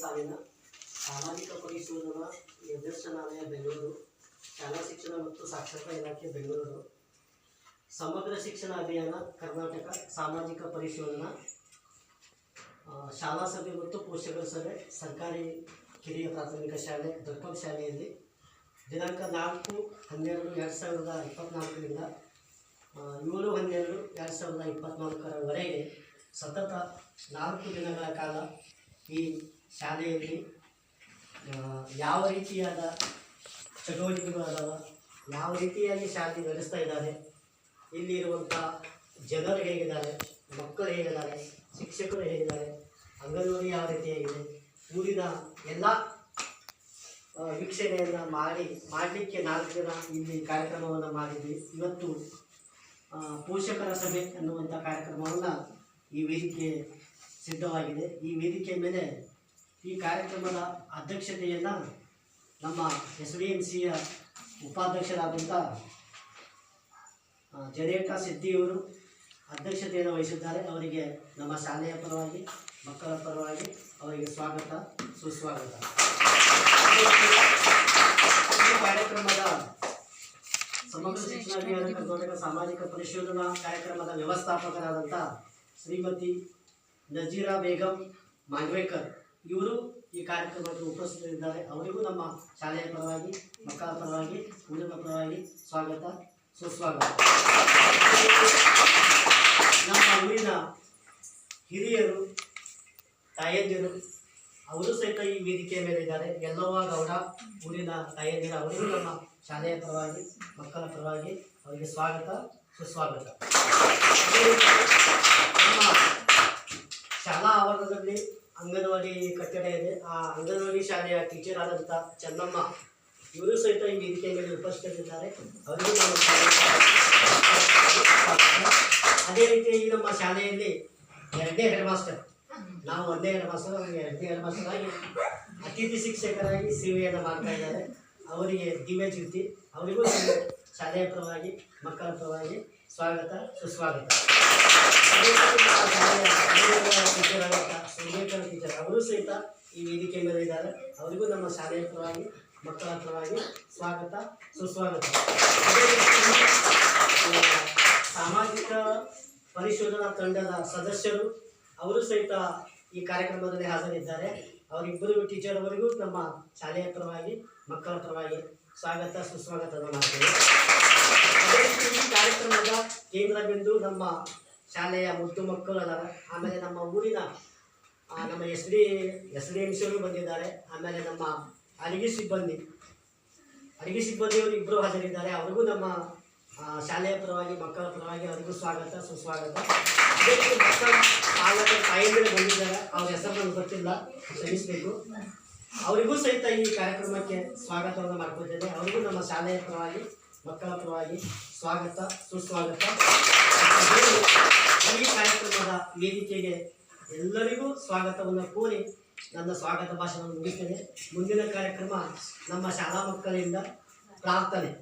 ಸಾಲಿನ ಸಾಮಾಜಿಕ ಪರಿಶೋಧನಾ ನಿರ್ದೇಶನಾಲಯ ಬೆಂಗಳೂರು, ಶಾಲಾ ಶಿಕ್ಷಣ ಮತ್ತು ಸಾಕ್ಷರತಾ ಇಲಾಖೆ ಬೆಂಗಳೂರು. ಸಮಗ್ರ ಶಿಕ್ಷಣ ಅಭಿಯಾನ ಕರ್ನಾಟಕ ಸಾಮಾಜಿಕ ಪರಿಶೋಧನಾ ಶಾಲಾ ಸಭೆ ಮತ್ತು ಪೋಷಕರ ಸಭೆ ಸರ್ಕಾರಿ ಕಿರಿಯ ಪ್ರಾಥಮಿಕ ಶಾಲೆ ದೊಡ್ಡ ಶಾಲೆಯಲ್ಲಿ ದಿನಾಂಕ ನಾಲ್ಕು ಹನ್ನೆರಡು ಎರಡು ಸಾವಿರದ ಇಪ್ಪತ್ನಾಲ್ಕರಿಂದ ಏಳು ಹನ್ನೆರಡು ಎರಡು ಸಾವಿರದ ಇಪ್ಪತ್ನಾಲ್ಕರವರೆಗೆ ಸತತ ನಾಲ್ಕು ದಿನಗಳ ಕಾಲ ಈ ಶಾಲೆಯಲ್ಲಿ ಯಾವ ರೀತಿಯಾದ ಚಟುವಟಿಕೆಗಳು ಅದಾವ, ಯಾವ ರೀತಿಯಾಗಿ ಶಾಲೆ ನಡೆಸ್ತಾ ಇದ್ದಾರೆ, ಇಲ್ಲಿ ಇರುವಂಥ ಜನರು ಹೇಗಿದ್ದಾರೆ, ಮಕ್ಕಳು ಹೇಗಿದ್ದಾರೆ, ಶಿಕ್ಷಕರು ಹೇಗಿದ್ದಾರೆ, ಅಂಗನವಾಡಿ ಯಾವ ರೀತಿಯಾಗಿದೆ ಊರಿನ ಎಲ್ಲ ವೀಕ್ಷಣೆಯನ್ನು ಮಾಡಿ, ಮಾಡಲಿಕ್ಕೆ ನಾಲ್ಕು ಜನ ಇಲ್ಲಿ ಕಾರ್ಯಕ್ರಮವನ್ನು ಮಾಡಿದ್ವಿ. ಇವತ್ತು ಪೋಷಕರ ಸಭೆ ಅನ್ನುವಂಥ ಕಾರ್ಯಕ್ರಮವನ್ನು ಈ ವೇದಿಕೆ ಸಿದ್ಧವಾಗಿದೆ. ಈ ವೇದಿಕೆ ಮೇಲೆ ಈ ಕಾರ್ಯಕ್ರಮದ ಅಧ್ಯಕ್ಷತೆಯನ್ನು ನಮ್ಮ ಎಸ್ ಡಿ ಎಂ ಸಿಯ ಉಪಾಧ್ಯಕ್ಷರಾದಂಥ ಜಡೇಕಾ ಸಿದ್ದಿಯವರು ಅಧ್ಯಕ್ಷತೆಯನ್ನು ವಹಿಸಿದ್ದಾರೆ. ಅವರಿಗೆ ನಮ್ಮ ಶಾಲೆಯ ಪರವಾಗಿ, ಮಕ್ಕಳ ಪರವಾಗಿ ಅವರಿಗೆ ಸ್ವಾಗತ, ಸುಸ್ವಾಗತ. ಈ ಕಾರ್ಯಕ್ರಮದ ಸಮಗ್ರ ಶಿಕ್ಷಣ ಅಭಿಯಾನ ಕರ್ನಾಟಕ ಸಾಮಾಜಿಕ ಪರಿಶೋಧನಾ ಕಾರ್ಯಕ್ರಮದ ವ್ಯವಸ್ಥಾಪಕರಾದಂಥ ಶ್ರೀಮತಿ ನಜೀರಾ ಬೇಗಂ ಮಾಂಡ್ವೇಕರ್ ಇವರು ಈ ಕಾರ್ಯಕ್ರಮಕ್ಕೆ ಉಪಸ್ಥಿತರಿದ್ದಾರೆ. ಅವರಿಗೂ ನಮ್ಮ ಶಾಲೆಯ ಪರವಾಗಿ, ಮಕ್ಕಳ ಪರವಾಗಿ ಊರಿನ ಪರವಾಗಿ ಸ್ವಾಗತ, ಸುಸ್ವಾಗತ. ನಮ್ಮ ಊರಿನ ಹಿರಿಯರು, ತಾಯಂದಿರು, ಅವರು ಸಹಿತ ಈ ವೇದಿಕೆಯ ಮೇಲೆ ಇದ್ದಾರೆ. ಎಲ್ಲವ ಗೌಡ ಊರಿನ ತಾಯಂದಿರು, ಅವರಿಗೂ ನಮ್ಮ ಶಾಲೆಯ ಪರವಾಗಿ, ಮಕ್ಕಳ ಪರವಾಗಿ ಅವರಿಗೆ ಸ್ವಾಗತ, ಸುಸ್ವಾಗತ. ನಮ್ಮ ಶಾಲಾ ಆವರಣದಲ್ಲಿ ಅಂಗನವಾಡಿ ಕಟ್ಟಡ ಇದೆ. ಆ ಅಂಗನವಾಡಿ ಶಾಲೆಯ ಟೀಚರ್ ಆದಂಥ ಚೆನ್ನಮ್ಮ ಇವರು ಸಹಿತ ಈ ವೇದಿಕೆ ಮೇಲೆ ಉಪಸ್ಥಿತರಿದ್ದಾರೆ. ಅವರಿಗೂ. ಅದೇ ರೀತಿ ಈ ನಮ್ಮ ಶಾಲೆಯಲ್ಲಿ ಎರಡನೇ ಹೆಡ್ ಮಾಸ್ಟರ್ ನಾವು ಒಂದೇ ಹೆಡ್ ಮಾಸ್ಟರ್ ಎರಡನೇ ಹೆಡ್ ಮಾಸ್ಟರ್ ಆಗಿ ಅತಿಥಿ ಶಿಕ್ಷಕರಾಗಿ ಸೇವೆಯನ್ನು ಮಾಡ್ತಾ ಇದ್ದಾರೆ. ಅವರಿಗೆ ದಿವ್ಯ ಜ್ಯೋತಿ ಅವರಿಗೂ ಶಾಲೆಯ ಪರವಾಗಿ, ಮಕ್ಕಳ ಪರವಾಗಿ ಸ್ವಾಗತ, ಸುಸ್ವಾಗತ. ಟೀಚರ್ ಆದಂಥ ಟೀಚರ್ ಅವರು ಸಹಿತ ಈ ವೇದಿಕೆ ಮೇಲೆ ಇದ್ದಾರೆ. ಅವರಿಗೂ ನಮ್ಮ ಶಾಲೆಯ ಪರವಾಗಿ, ಮಕ್ಕಳ ಪರವಾಗಿ ಸ್ವಾಗತ, ಸುಸ್ವಾಗತ. ಸಾಮಾಜಿಕ ಪರಿಶೋಧನಾ ತಂಡದ ಸದಸ್ಯರು ಅವರು ಸಹಿತ ಈ ಕಾರ್ಯಕ್ರಮದಲ್ಲಿ ಹಾಜರಿದ್ದಾರೆ. ಅವರಿಬ್ಬರು ಟೀಚರ್ ಅವರಿಗೂ ನಮ್ಮ ಶಾಲೆಯ ಪರವಾಗಿ, ಮಕ್ಕಳ ಪರವಾಗಿ ಸ್ವಾಗತ, ಸುಸ್ವಾಗತದ ಮಾಡ್ತೇವೆ ಅದೇ ರೀತಿ ಈ ಕಾರ್ಯಕ್ರಮದ ಕೇಂದ್ರ ಬಿಂದು ನಮ್ಮ ಶಾಲೆಯ ಮುದ್ದು ಮಕ್ಕಳು ಅದಾರ. ಆಮೇಲೆ ನಮ್ಮ ಊರಿನ ನಮ್ಮ S D S D M ಸಿಯವರು ಬಂದಿದ್ದಾರೆ. ಆಮೇಲೆ ನಮ್ಮ ಅಡಿಗೆ ಸಿಬ್ಬಂದಿ ಅಡಿಗೆ ಸಿಬ್ಬಂದಿಯವರು ಇಬ್ಬರು ಹಾಜರಿದ್ದಾರೆ. ಅವರಿಗೂ ನಮ್ಮ ಶಾಲೆಯ ಪರವಾಗಿ, ಮಕ್ಕಳ ಪರವಾಗಿ ಅವರಿಗೂ ಸ್ವಾಗತ, ಸುಸ್ವಾಗತ. ಮಕ್ಕಳ ಪಾಲಕರ ತಾಯಿಯಂದಿರು ಬಂದಿದ್ದಾರೆ. ಅವ್ರ ಹೆಸರು ಗೊತ್ತಿಲ್ಲ. ಕ್ಷಮಿಸಬೇಕು. ಅವರಿಗೂ ಸಹಿತ ಈ ಕಾರ್ಯಕ್ರಮಕ್ಕೆ ಸ್ವಾಗತವನ್ನು ಮಾಡ್ಕೊತೇನೆ ಅವರಿಗೂ ನಮ್ಮ ಶಾಲೆಯ ಪರವಾಗಿ ಮಕ್ಕಳ ಪರವಾಗಿ ಸ್ವಾಗತ, ಸುಸ್ವಾಗತ. ಈ ಕಾರ್ಯಕ್ರಮದ ವೇದಿಕೆಗೆ ಎಲ್ಲರಿಗೂ ಸ್ವಾಗತವನ್ನು ಕೋರಿ ನನ್ನ ಸ್ವಾಗತ ಭಾಷಣವನ್ನು ಮುಗಿಸ್ತೇನೆ. ಮುಂದಿನ ಕಾರ್ಯಕ್ರಮ ನಮ್ಮ ಶಾಲಾ ಮಕ್ಕಳಿಂದ ಪ್ರಾರ್ಥನೆ.